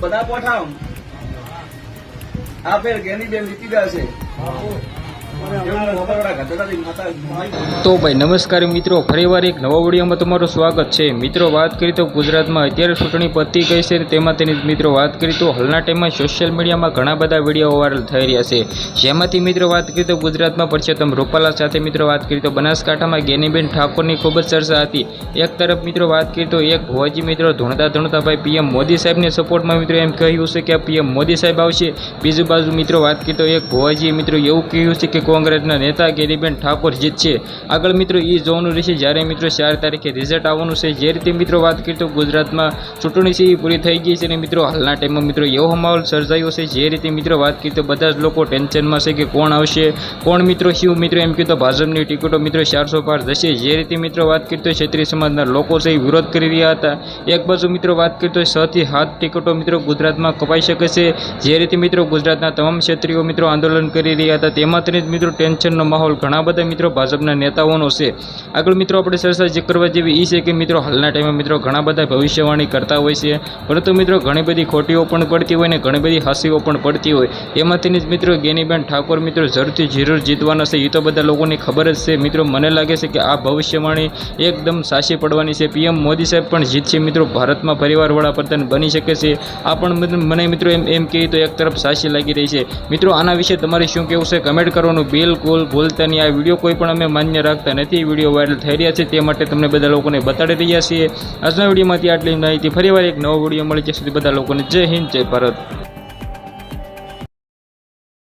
બધા પોઠાવ આ ફેર ગેની બેન જીતી જશે તો ભાઈ, નમસ્કાર મિત્રો. ફરીવાર એક નવા વિડીયોમાં તમારું સ્વાગત છે. મિત્રો, વાત કરી તો ગુજરાતમાં અત્યારે ચૂંટણી પતી ગઈ છે તેમાં તેની મિત્રો વાત કરી તો હાલના ટાઈમમાં સોશિયલ મીડિયામાં ઘણા બધા વીડિયો વાયરલ થઈ રહ્યા છે. જેમાંથી મિત્રો વાત કરી તો ગુજરાતમાં પરસોત્તમ રૂપાલા સાથે મિત્રો વાત કરી તો બનાસકાંઠામાં ગેનીબેન ઠાકોરની ખૂબ જ ચર્ચા હતી. એક તરફ મિત્રો વાત કરી તો એક ભુવાજી મિત્રો ધૂણતા ધૂણતા ભાઈ પીએમ મોદી સાહેબને સપોર્ટમાં મિત્રો એમ કહ્યું છે કે પીએમ મોદી સાહેબ આવશે. બીજી બાજુ મિત્રો વાત કરી તો એક ભુવાજીએ મિત્રો એવું કહ્યું છે કે કોંગ્રેસના નેતા ગેરીબેન ઠાકોર જીતશે આગળ મિત્રો એ જોવાનું રહેશે, જ્યારે મિત્રો ચાર તારીખે રિઝલ્ટ આવવાનું છે, જે રીતે મિત્રો વાત કરીએ તો ગુજરાતમાં ચૂંટણી છે પૂરી થઈ ગઈ છે અને મિત્રો, હાલના ટાઈમમાં મિત્રો એવો માહોલ સર્જાયો છે, જે રીતે મિત્રો વાત કરીએ તો બધા જ લોકો ટેન્શનમાં છે કે કોણ આવશે, કોણ મિત્રો શું મિત્રો, એમ કીધું ભાજપની ટિકિટો મિત્રો ચારસો પાર જશે. જે રીતે મિત્રો વાત કરીએ તો ક્ષેત્રીય સમાજના લોકો છે વિરોધ કરી રહ્યા હતા. એક બાજુ મિત્રો વાત કરીએ તો છથી સાત ટિકિટો મિત્રો ગુજરાતમાં કપાઈ શકે છે. જે રીતે મિત્રો ગુજરાતના તમામ ક્ષત્રિયો મિત્રો આંદોલન કરી રહ્યા હતા, તેમાં જ મિત્રો, ટેન્શનનો માહોલ ઘણા બધા મિત્રો ભાજપના નેતાઓનો છે. આગળ મિત્રો, આપણે ચર્ચા જે કરવા જેવી એ છે કે મિત્રો, હાલના ટાઈમે મિત્રો ઘણા બધા ભવિષ્યવાણી કરતા હોય છે. પરંતુ મિત્રો, ઘણી બધી ખોટીઓ પણ પડતી હોય ને ઘણી બધી હાસીઓ પણ પડતી હોય. એમાંથીની જ મિત્રો, ગેનીબેન ઠાકોર મિત્રો જરૂરથી જરૂર જીતવાના છે. એ તો બધા લોકોની ખબર જ છે. મિત્રો, મને લાગે છે કે આ ભવિષ્યવાણી એકદમ સાચી પડવાની છે. પીએમ મોદી સાહેબ પણ જીતશે. મિત્રો, ભારતમાં પરિવાર વડાપ્રધાન બની શકે છે. આ પણ મને- મિત્રો એમ એમ કહે તો એક તરફ સાચી લાગી રહી છે. મિત્રો, આના વિશે તમારે શું કહેવું છે? કમેન્ટ કરવાનું બિલકુલ ભૂલતા નહીં. આ વીડિયો કોઈ પણ અમે માન્ય રાખતા નથી. વીડિયો વાયરલ થઈ રહ્યા છે તે માટે તમને બધા લોકોને બતાડી રહ્યા છીએ. આજના વિડીયોમાંથી આટલી માહિતી. ફરીવાર એક નવો વીડિયો મળી. ત્યાં સુધી બધા લોકોને જય હિન્દ, જય ભારત.